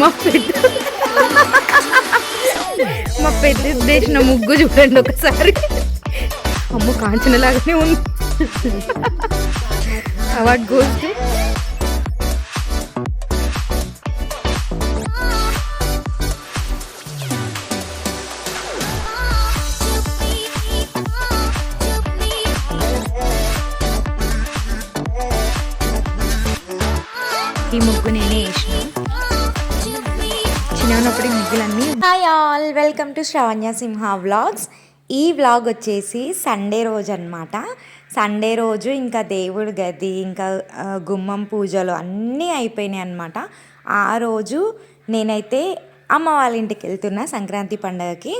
మా పెద్ద మా పెద్ద ఉద్దేశం ముగ్గు చూడండి ఒకసారి. అమ్మ కాంచనలాగానే ఉంది. అవార్డ్ గోల్స్ ఈ ముగ్గు నేనే వేసిన. చిన్నప్పుడు ఉన్నప్పుడు ముగ్గులన్నీ hi all welcome to Shravanya Simha vlogs ఈ వ్లాగ్ వచ్చేసి సండే రోజు అనమాట సండే రోజు ఇంకా దేవుడి గది ఇంకా గుమ్మం పూజలు అన్నీ అయిపోయినాయి అనమాట ఆ రోజు నేనైతే అమ్మ వాళ్ళ ఇంటికి వెళ్తున్నా సంక్రాంతి పండగకి.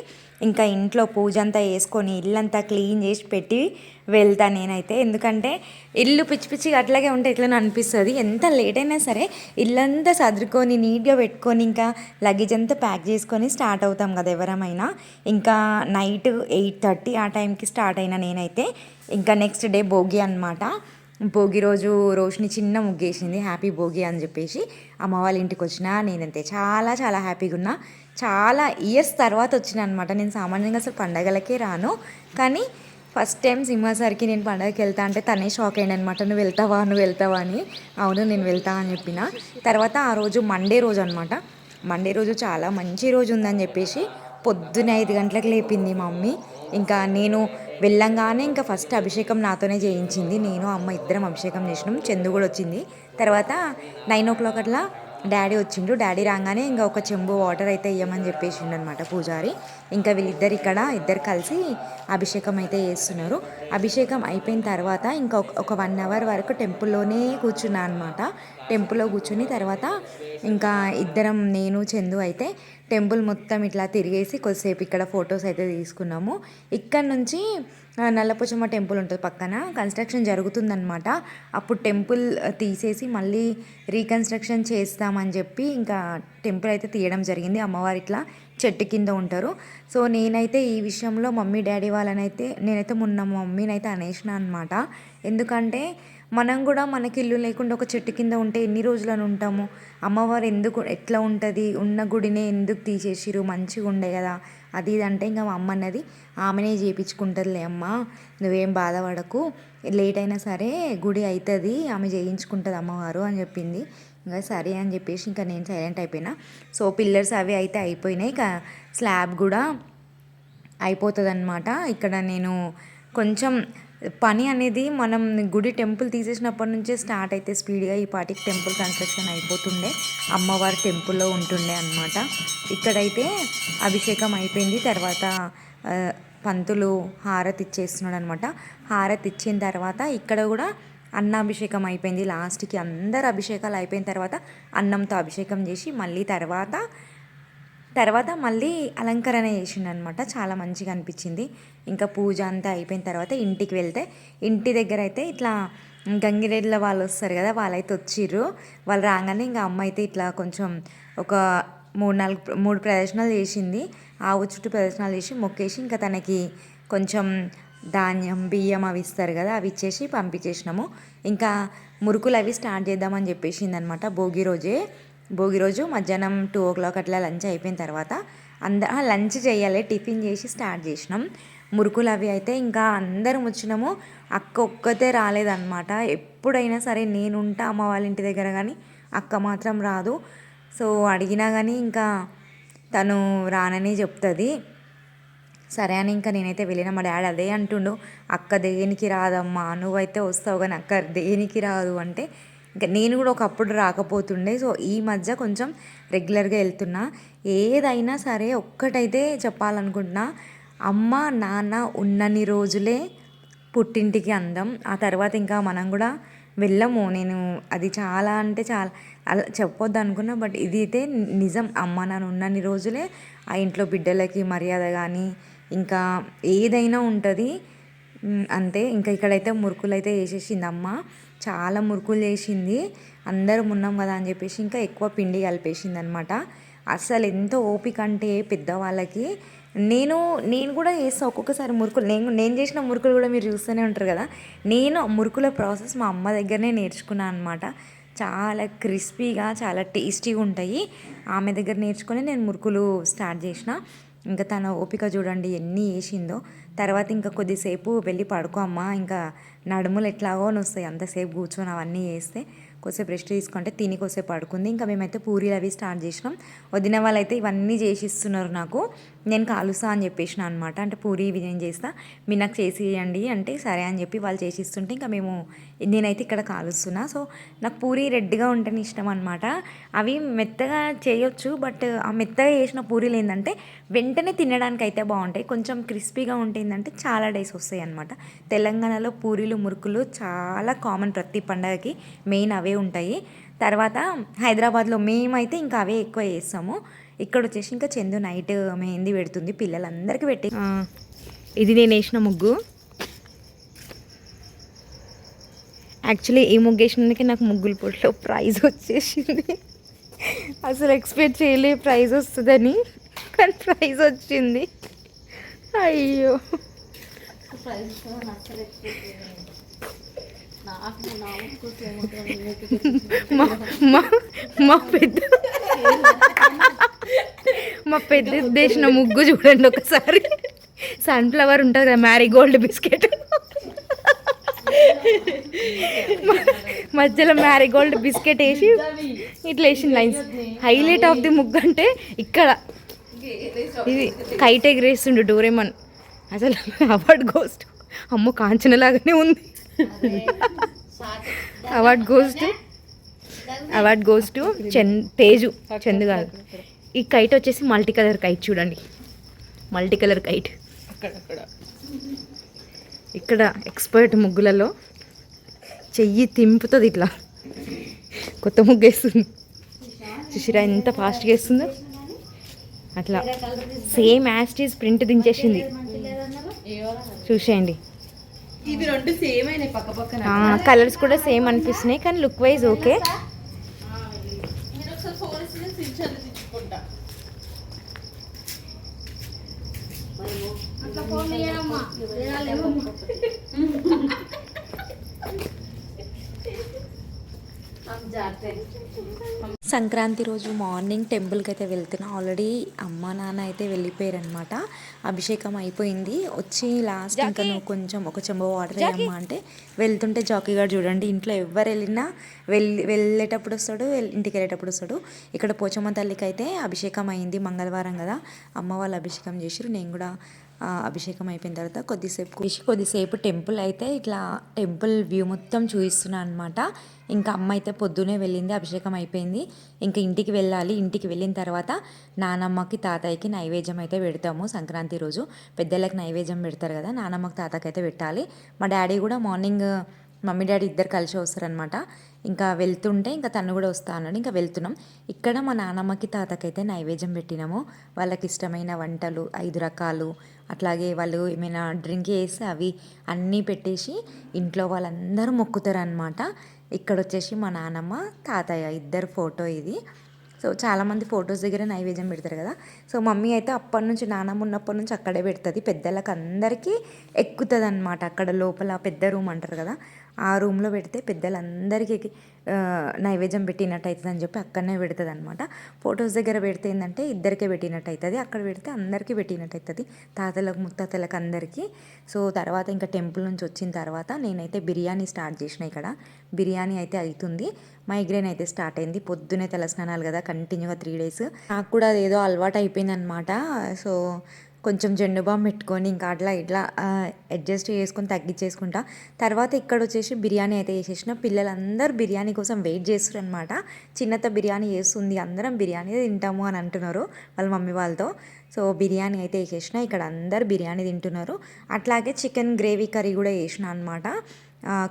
ఇంకా ఇంట్లో పూజ అంతా వేసుకొని ఇల్లంతా క్లీన్ చేసి పెట్టి వెళ్తా నేనైతే. ఎందుకంటే ఇల్లు పిచ్చి పిచ్చిగా అట్లాగే ఉంటే ఎట్లా అనిపిస్తుంది. ఎంత లేట్ అయినా సరే ఇల్లంతా సర్దుకొని నీట్గా పెట్టుకొని ఇంకా లగేజ్ అంతా ప్యాక్ చేసుకొని స్టార్ట్ అవుతాం కదా ఎవరమైనా. ఇంకా నైట్ ఎయిట్ థర్టీ ఆ టైంకి స్టార్ట్ అయినా నేనైతే. ఇంకా నెక్స్ట్ డే భోగి అనమాట భోగి రోజు రోషిని చిన్న ముగ్గేసింది. హ్యాపీ భోగి అని చెప్పేసి అమ్మ వాళ్ళ ఇంటికి వచ్చిన నేనంతే చాలా చాలా హ్యాపీగా ఉన్నా. చాలా ఇయర్స్ తర్వాత వచ్చిన అనమాట నేను సామాన్యంగా అసలు పండగలకే రాను. కానీ ఫస్ట్ టైం సింహాసారికి నేను పండగకి వెళ్తా అంటే తనే షాక్ అయ్యాను అనమాట నువ్వు వెళ్తావా? నువ్వు వెళ్తావా? అని. అవును నేను వెళ్తా అని చెప్పిన. తర్వాత ఆ రోజు మండే రోజు అనమాట మండే రోజు చాలా మంచి రోజు ఉందని చెప్పేసి పొద్దున ఐదు గంటలకు లేపింది మా మమ్మీ. ఇంకా నేను వెళ్ళంగానే ఇంకా ఫస్ట్ అభిషేకం నాతోనే చేయించింది. నేను అమ్మ ఇద్దరం అభిషేకం చేసినాం. చందు కూడా వచ్చింది. తర్వాత నైన్ ఓ క్లాక్ అట్లా డాడీ వచ్చిండు. డాడీ రాగానే ఇంకా ఒక చెంబు వాటర్ అయితే ఇవ్వమని చెప్పేసిండు అనమాట పూజారి. ఇంకా వీళ్ళిద్దరు ఇక్కడ ఇద్దరు కలిసి అభిషేకం అయితే చేస్తున్నారు. అభిషేకం అయిపోయిన తర్వాత ఇంకా ఒక- ఒక వన్ అవర్ వరకు టెంపుల్లోనే కూర్చున్నా అనమాట టెంపుల్లో కూర్చుని తర్వాత ఇంకా ఇద్దరం నేను చందు అయితే టెంపుల్ మొత్తం ఇట్లా తిరిగేసి కొద్దిసేపు ఇక్కడ ఫొటోస్ అయితే తీసుకున్నాము. ఇక్కడ నుంచి నల్లపుచమ్మ నల్లపోచమ్మ టెంపుల్ ఉంటుంది పక్కన. కన్స్ట్రక్షన్ జరుగుతుందనమాట అప్పుడు టెంపుల్ తీసేసి మళ్ళీ రీకన్స్ట్రక్షన్ చేస్తామని చెప్పి ఇంకా టెంపుల్ అయితే తీయడం జరిగింది. అమ్మవారు ఇట్లా చెట్టు కింద ఉంటారు. సో నేనైతే ఈ విషయంలో మమ్మీ డాడీ వాళ్ళనైతే నేనైతే మొన్న మమ్మీనైతే అనేసిన అనమాట ఎందుకంటే మనం కూడా మనకి ఇల్లు లేకుండా ఒక చెట్టు కింద ఉంటే ఎన్ని రోజులని ఉంటాము? అమ్మవారు ఎందుకు ఎట్లా ఉంటుంది? ఉన్న గుడినే ఎందుకు తీసేసిరు మంచిగా ఉండే కదా. అది ఇది అంటే ఇంకా మా అమ్మ అన్నది ఆమెనే చేయించుకుంటుందిలే అమ్మ. నువ్వేం బాధపడకు. లేట్ అయినా సరే గుడి అవుతుంది ఆమె చేయించుకుంటుంది అమ్మవారు అని చెప్పింది. ఇంకా సరే అని చెప్పేసి ఇంకా నేను సైలెంట్ అయిపోయినా. సో పిల్లర్స్ అవి అయితే అయిపోయినాయి. ఇంకా స్లాబ్ కూడా అయిపోతుంది ఇక్కడ నేను కొంచెం పని అనేది మనం గుడి టెంపుల్ తీసేసినప్పటి నుంచే స్టార్ట్ అయితే స్పీడ్గా ఈ పాటికి టెంపుల్ కన్స్ట్రక్షన్ అయిపోతుండే. అమ్మవారి టెంపుల్లో ఉంటుండే అనమాట ఇక్కడైతే అభిషేకం అయిపోయింది. తర్వాత పంతులు హారతి ఇచ్చేస్తున్నాడు అనమాట హారతి ఇచ్చిన తర్వాత ఇక్కడ కూడా అన్నాభిషేకం అయిపోయింది. లాస్ట్కి అందరు అభిషేకాలు అయిపోయిన తర్వాత అన్నంతో అభిషేకం చేసి మళ్ళీ తర్వాత తర్వాత మళ్ళీ అలంకరణ చేసిండనమాట చాలా మంచిగా అనిపించింది. ఇంకా పూజ అంతా అయిపోయిన తర్వాత ఇంటికి వెళ్తే ఇంటి దగ్గర అయితే ఇట్లా గంగిరెడ్ల వాళ్ళు వస్తారు కదా వాళ్ళైతే వచ్చిర్రు. వాళ్ళు రాగానే ఇంకా అమ్మ అయితే ఇట్లా కొంచెం ఒక మూడు నాలుగు మూడు ప్రదర్శనలు చేసింది. ఆవు చుట్టూ ప్రదర్శనలు చేసి మొక్కేసి ఇంకా తనకి కొంచెం ధాన్యం బియ్యం అవి ఇస్తారు కదా అవి ఇచ్చేసి పంపించేసినాము. ఇంకా మురుకులు అవి స్టార్ట్ చేద్దామని చెప్పేసింది అనమాట భోగి రోజే. భోగి రోజు మధ్యాహ్నం టూ ఓ క్లాక్ అట్లా లంచ్ అయిపోయిన తర్వాత అంద లంచ్ చేయాలి టిఫిన్ చేసి స్టార్ట్ చేసినాం. మురుకులు అవి అయితే ఇంకా అందరం వచ్చినాము. అక్క ఒక్కతే రాలేదన్నమాట. ఎప్పుడైనా సరే నేను ఉంటా అమ్మ వాళ్ళ ఇంటి దగ్గర కానీ అక్క మాత్రం రాదు. సో అడిగినా కానీ ఇంకా తను రానని చెప్తుంది. సరే అని ఇంకా నేనైతే వెళ్ళిన మా డాడీ అదే అంటుండు. అక్క దేనికి రాదమ్మా నువ్వైతే వస్తావు కానీ అక్క దేనికి రాదు అంటే నేను కూడా ఒకప్పుడు రాకపోతుండే. సో ఈ మధ్య కొంచెం రెగ్యులర్గా వెళ్తున్నా. ఏదైనా సరే ఒక్కటైతే చెప్పాలనుకుంటున్నా అమ్మ నాన్న ఉన్నన్ని రోజులే పుట్టింటికి అందం. ఆ తర్వాత ఇంకా మనం కూడా వెళ్ళము. నేను అది చాలా అంటే చాలా అలా చెప్పొద్దు అనుకున్నా బట్ ఇది అయితే నిజం. అమ్మ నాన్న ఉన్నన్ని రోజులే ఆ ఇంట్లో బిడ్డలకి మర్యాద కానీ ఇంకా ఏదైనా ఉంటుంది. అంతే. ఇంకా ఇక్కడైతే మురుకులు అయితే వేసేసింది అమ్మ. చాలా మురుకులు చేసింది. అందరం ఉన్నాం కదా అని చెప్పేసి ఇంకా ఎక్కువ పిండి కలిపేసింది అనమాట అసలు ఎంత ఓపిక అంటే పెద్దవాళ్ళకి. నేను నేను కూడా చేస్తాను ఒక్కొక్కసారి మురుకులు. నేను నేను చేసిన మురుకులు కూడా మీరు చూస్తూనే ఉంటారు కదా. నేను మురుకుల ప్రాసెస్ మా అమ్మ దగ్గరనే నేర్చుకున్నాను అనమాట. చాలా క్రిస్పీగా చాలా టేస్టీగా ఉంటాయి. ఆమె దగ్గర నేర్చుకొని నేను మురుకులు స్టార్ట్ చేసిన. ఇంకా తన ఓపిక చూడండి ఎన్ని వేసిందో తర్వాత ఇంకా కొద్దిసేపు వెళ్ళి పడుకో అమ్మా ఇంకా నడుములు ఎట్లాగో వస్తాయి అంతసేపు కూర్చొని అవన్నీ వేస్తే కొద్దిసేపు రెస్ట్ తీసుకుంటే తిని కొద్దిసేపు పడుకుంది. ఇంకా మేమైతే పూరీలు అవి స్టార్ట్ చేసినాం. వదిన వాళ్ళైతే ఇవన్నీ చేసి ఇస్తున్నారు నాకు. నేను కాలుస్తా అని చెప్పేసిన అనమాట అంటే పూరి ఇవి నేను చేస్తా. మీరు నాకు చేసి అంటే సరే అని చెప్పి వాళ్ళు చేసి ఇస్తుంటే ఇంకా మేము నేనైతే ఇక్కడ కాలుస్తున్నా. సో నాకు పూరి రెడ్గా ఉంటేనే ఇష్టం అనమాట అవి మెత్తగా చేయొచ్చు బట్ ఆ మెత్తగా చేసిన పూరీలు ఏంటంటే వెంటనే తినడానికి అయితే బాగుంటాయి. కొంచెం క్రిస్పీగా ఉంటే ఏంటంటే చాలా డేస్ వస్తాయి అనమాట తెలంగాణలో పూరీలు మురుకులు చాలా కామన్ ప్రతి పండగకి. మెయిన్ అవే ఉంటాయి. తర్వాత హైదరాబాద్లో మేమైతే ఇంకా అవే ఎక్కువ చేస్తాము. ఇక్కడ వచ్చేసి ఇంకా చందు నైట్ మెహందీ పెడుతుంది పిల్లలందరికీ పెట్టి ఇది నేను వేసిన ముగ్గు. యాక్చువల్లీ ఈ ముగ్గు వేసినందుకే నాకు ముగ్గుల పోటీలో ప్రైజ్ వచ్చేసింది. అసలు ఎక్స్పెక్ట్ చేయలే ప్రైజ్ వస్తుందని కానీ ప్రైజ్ వచ్చింది. అయ్యో. మా మా పెద్ద మా పెద్ద దేశం ముగ్గు చూడండి ఒకసారి. సన్ఫ్లవర్ ఉంటుంది కదా మ్యారీగోల్డ్ బిస్కెట్. మధ్యలో మ్యారీగోల్డ్ బిస్కెట్ వేసి ఇట్లా వేసిన లైన్స్ హైలైట్ ఆఫ్ ది ముగ్గు అంటే ఇక్కడ. ఇది కైట్ ఎగరేస్తుండు డోరేమన్. అసలు అవార్డ్ గోస్ట్. అమ్మో కాంచన లాగానే ఉంది. Award goes to. Award goes to Chand Teju Chand కాదు ఈ కైట్ వచ్చేసి మల్టీ కలర్ కైట్ చూడండి. మల్టీ కలర్ కైట్ ఇక్కడ ఎక్స్పర్ట్ ముగ్గులలో చెయ్యి తింపుతుంది ఇట్లా. కొత్త ముగ్గు వేస్తుంది. చూసిరా ఎంత ఫాస్ట్గా వేస్తుందో. అట్లా సేమ్ యాస్టీస్ ప్రింట్ దించేసింది. చూసేయండి. కలర్స్ కూడా సేమ్ అనిపిస్తున్నాయి కానీ లుక్ వైజ్ ఓకే నేను ఒకసారి ఫోన్ ఇస్తే నేను సిల్చర్లు తెచ్చుకుంటా సంక్రాంతి రోజు మార్నింగ్ టెంపుల్కి అయితే వెళ్తున్నా. ఆల్రెడీ అమ్మ నాన్న అయితే వెళ్ళిపోయారనమాట అభిషేకం అయిపోయింది. వచ్చి లాస్ట్ ఇంకా నువ్వు కొంచెం ఒక చెంబ వాటర్ వేయమ్మా అంటే వెళ్తుంటే జాకీ గారు చూడండి ఇంట్లో ఎవరు వెళ్ళినా వెళ్ళి వెళ్ళేటప్పుడు వస్తాడు ఇంటికి వెళ్ళేటప్పుడు వస్తాడు. ఇక్కడ పోచమ్మ తల్లికి అయితే అభిషేకం అయింది మంగళవారం కదా. అమ్మ వాళ్ళు అభిషేకం చేసిరు నేను కూడా అభిషేకం అయిపోయిన తర్వాత కొద్దిసేపు కూర్చి కొద్దిసేపు టెంపుల్ అయితే ఇట్లా టెంపుల్ వ్యూ మొత్తం చూపిస్తున్నా అనమాట ఇంకా అమ్మ అయితే పొద్దునే వెళ్ళింది అభిషేకం అయిపోయింది. ఇంకా ఇంటికి వెళ్ళాలి. ఇంటికి వెళ్ళిన తర్వాత నానమ్మకి తాతయ్యకి నైవేద్యం అయితే పెడతాము సంక్రాంతి రోజు. పెద్దలకు నైవేద్యం పెడతారు కదా నానమ్మకి తాతకి అయితే పెట్టాలి. మా డాడీ కూడా మార్నింగ్ మమ్మీ డాడీ ఇద్దరు కలిసి వస్తారనమాట ఇంకా వెళ్తుంటే ఇంకా తను కూడా వస్తా అన్నాడు. ఇంకా వెళ్తున్నాం. ఇక్కడ మా నానమ్మకి తాతకైతే నైవేద్యం పెట్టినాము. వాళ్ళకి ఇష్టమైన వంటలు ఐదు రకాలు. అట్లాగే వాళ్ళు ఏమైనా డ్రింక్ చేసి అవి అన్నీ పెట్టేసి ఇంట్లో వాళ్ళందరూ మొక్కుతారనమాట ఇక్కడ వచ్చేసి మా నానమ్మ తాతయ్య ఇద్దరు ఫోటో ఇది. సో చాలామంది ఫొటోస్ దగ్గర నైవేద్యం పెడతారు కదా. సో మమ్మీ అయితే అప్పటి నుంచి నానమ్మ ఉన్నప్పటి నుంచి అక్కడే పెడుతుంది. పెద్దలకు అందరికీ ఎక్కుతుంది అనమాట అక్కడ లోపల పెద్ద రూమ్ అంటారు కదా. ఆ రూమ్లో పెడితే పెద్దలందరికీ నైవేద్యం పెట్టినట్టు అవుతుంది అని చెప్పి అక్కడనే పెడుతుంది అనమాట ఫొటోస్ దగ్గర పెడితే ఏంటంటే ఇద్దరికే పెట్టినట్టు అవుతుంది అక్కడ పెడితే అందరికీ పెట్టినట్టు అవుతుంది తాతలకు ముత్తాతలకు అందరికీ. సో తర్వాత ఇంకా టెంపుల్ నుంచి వచ్చిన తర్వాత నేనైతే బిర్యానీ స్టార్ట్ చేసిన ఇక్కడ. బిర్యానీ అయితే అవుతుంది మైగ్రేన్ అయితే స్టార్ట్ అయింది. పొద్దునే తలస్నానాలు కదా కంటిన్యూగా త్రీ డేస్. నాకు కూడా అదేదో అలవాటు అయిపోయింది అనమాట సో కొంచెం జెండు బామ్ పెట్టుకొని ఇంకా అట్లా ఇట్లా అడ్జస్ట్ చేసుకొని తగ్గించేసుకుంటా. తర్వాత ఇక్కడ వచ్చేసి బిర్యానీ అయితే వేసేసిన పిల్లలందరూ బిర్యానీ కోసం వెయిట్ చేస్తారు అనమాట చిన్నత బిర్యానీ చేస్తుంది అందరం బిర్యానీ తింటాము అని అంటున్నారు వాళ్ళ మమ్మీ వాళ్ళతో. సో బిర్యానీ అయితే వేసేసిన ఇక్కడ అందరు బిర్యానీ తింటున్నారు. అట్లాగే చికెన్ గ్రేవీ కర్రీ కూడా వేసిన అనమాట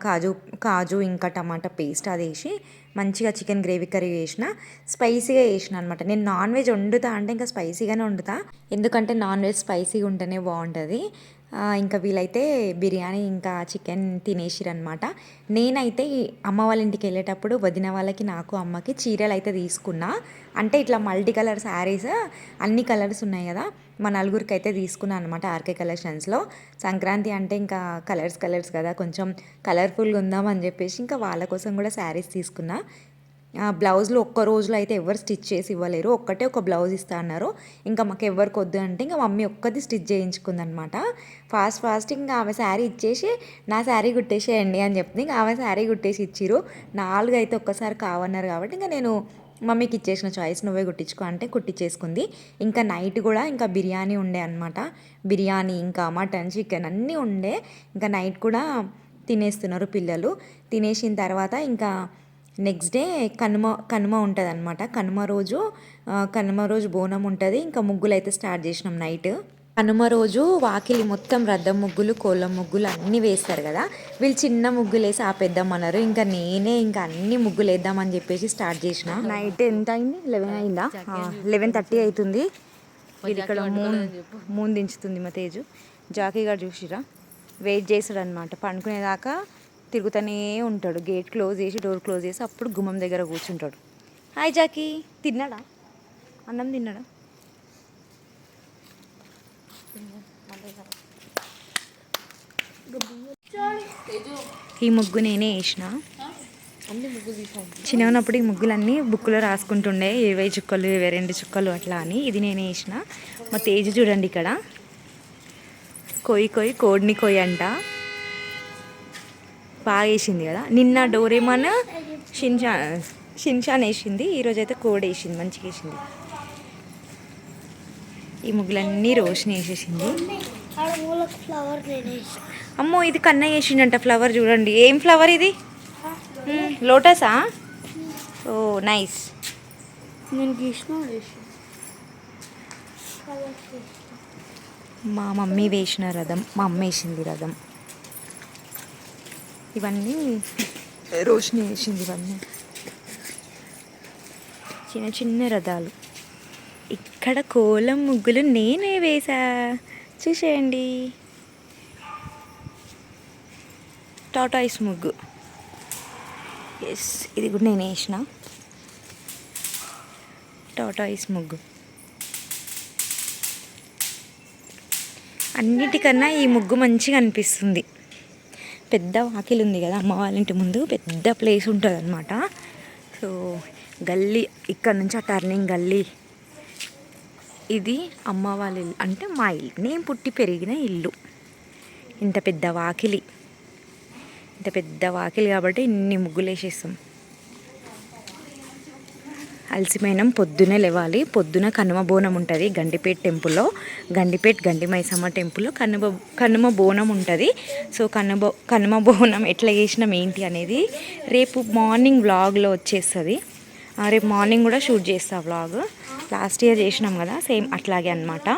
కాజు కాజు ఇంకా టమాటా పేస్ట్ అది వేసి మంచిగా చికెన్ గ్రేవీ కర్రీ చేసిన స్పైసీగా చేసిన అనమాట నేను నాన్ వెజ్ వండుతా అంటే ఇంకా స్పైసీగానే వండుతా. ఎందుకంటే నాన్ వెజ్ స్పైసీగా ఉంటేనే బాగుంటుంది. ఇంకా వీలైతే బిర్యానీ ఇంకా చికెన్ తినేసిరనమాట నేనైతే ఈ అమ్మ వాళ్ళ ఇంటికి వెళ్ళేటప్పుడు వదిన వాళ్ళకి నాకు అమ్మకి చీరలు అయితే తీసుకున్నా. అంటే ఇట్లా మల్టీ కలర్ శారీస్ అన్ని కలర్స్ ఉన్నాయి కదా మా నలుగురికి అయితే తీసుకున్నాను అనమాట ఆర్కే కలెక్షన్స్లో. సంక్రాంతి అంటే ఇంకా కలర్స్ కలర్స్ కదా కొంచెం కలర్ఫుల్గా ఉందాం అని చెప్పేసి ఇంకా వాళ్ళ కోసం కూడా శారీస్ తీసుకున్నా. బ్లౌజ్లో ఒక్క రోజులో అయితే ఎవరు స్టిచ్ చేసి ఇవ్వలేరు. ఒక్కటే ఒక బ్లౌజ్ ఇస్తా అన్నారు. ఇంకా మాకు ఎవరికి వద్దు అంటే ఇంకా మమ్మీ ఒక్కది స్టిచ్ చేయించుకుందనమాట. ఫాస్ట్ ఫాస్ట్ ఇంకా ఆమె శారీ ఇచ్చేసి నా శారీ కుట్టేసేయండి అని చెప్తుంది ఇంకా ఆమె శారీ కుట్టేసి ఇచ్చిరు నాలుగు అయితే ఒక్కసారి కావన్నారు కాబట్టి ఇంకా నేను మమ్మీకి ఇచ్చేసిన చాయిస్ నువ్వే కుట్టించుకో అంటే కుట్టించేసుకుంది. ఇంకా నైట్ కూడా ఇంకా బిర్యానీ ఉండే అనమాట బిర్యానీ ఇంకా మటన్ చికెన్ అన్నీ ఉండే. ఇంకా నైట్ కూడా తినేస్తున్నారు పిల్లలు. తినేసిన తర్వాత ఇంకా నెక్స్ట్ డే కనుమ కనుమ ఉంటుంది అనమాట కనుమ రోజు కనుమ రోజు బోనం ఉంటుంది. ఇంకా ముగ్గులు అయితే స్టార్ట్ చేసినాం నైట్ కనుమ రోజు వాకిలి మొత్తం రద్దం ముగ్గులు కోళ్ళ ముగ్గులు అన్నీ వేస్తారు కదా. వీళ్ళు చిన్న ముగ్గులు వేసి ఆపేద్దామన్నారు. ఇంకా నేనే ఇంకా అన్ని ముగ్గులు వేద్దామని చెప్పేసి స్టార్ట్ చేసిన. నైట్ ఎంత అయింది? లెవెన్ అయిందా? లెవెన్ థర్టీ అవుతుంది. ఇది ఇక్కడ మూన్ మూన్ దించుతుంది మా తేజు. జాకీ గారు చూసిరా వెయిట్ చేస్తాడు అనమాట పండుకునేదాకా తిరుగుతూనే ఉంటాడు. గేట్ క్లోజ్ చేసి డోర్ క్లోజ్ చేసి అప్పుడు గుమ్మం దగ్గర కూర్చుంటాడు. Hi Jackie. తిన్నాడా? అన్నం తిన్నాడా? ఈ ముగ్గు నేనే వేసిన. చిన్న ఉన్నప్పుడు ఈ ముగ్గులన్నీ బుక్లో రాసుకుంటుండే. ఇరవై చుక్కలు ఇరవై రెండు చుక్కలు అట్లా అని. ఇది నేనే వేసిన. మా తేజు చూడండి ఇక్కడ. కొయ్యి కొయ్యి కోడిని కొయ్యి అంట. బాగా వేసింది కదా. నిన్న డోరేమాన్ షిన్షా షిన్షాన్ వేసింది ఈరోజు అయితే కోడి వేసింది మంచిగా వేసింది. ఈ ముగ్గులన్నీ రోషిని వేసేసింది. అమ్మో ఇది కన్న వేసిండంట ఫ్లవర్ చూడండి. ఏం ఫ్లవర్ ఇది? లోటసా? Oh nice. నేను గీసిన వేసి మా మమ్మీ వేసిన రథం మా అమ్మ వేసింది రథం. ఇవన్నీ రోషిని వేసింది ఇవన్నీ. చిన్న చిన్న రథాలు. ఇక్కడ కోలం ముగ్గులు నేనే వేసా. చూసేయండి. టాటాయిస్ ముగ్గు. ఎస్ ఇది కూడా నేను వేసిన. టాటాయిస్ ముగ్గు. అన్నిటికన్నా ఈ ముగ్గు మంచిగా అనిపిస్తుంది. పెద్ద వాకిలి ఉంది కదా అమ్మ వాళ్ళ ఇంటి ముందు పెద్ద ప్లేస్ ఉంటుంది అనమాట సో గల్లీ ఇక్కడ నుంచి ఆ టర్నింగ్ గల్లీ. ఇది అమ్మ వాళ్ళ ఇల్లు. అంటే మా ఇల్లు. నేను పుట్టి పెరిగిన ఇల్లు. ఇంత పెద్ద వాకిలి. ఇంత పెద్ద వాకిలి కాబట్టి ఇన్ని ముగ్గులు వేసేస్తాం అలసిపోయినాం పొద్దునే లేవాలి. పొద్దున కనుమ బోనం ఉంటుంది. గండిపేట్ టెంపుల్లో గండిపేట్ గండి మైసమ్మ టెంపుల్లో కనుమ కనుమ బోనం ఉంటుంది. సో కనుమ కనుమ బోనం ఎట్లా చేసినాం ఏంటి అనేది రేపు మార్నింగ్ వ్లాగ్లో వచ్చేస్తుంది. రేపు మార్నింగ్ కూడా షూట్ చేస్తా వ్లాగ్. లాస్ట్ ఇయర్ చేసినాం కదా సేమ్ అట్లాగే అనమాట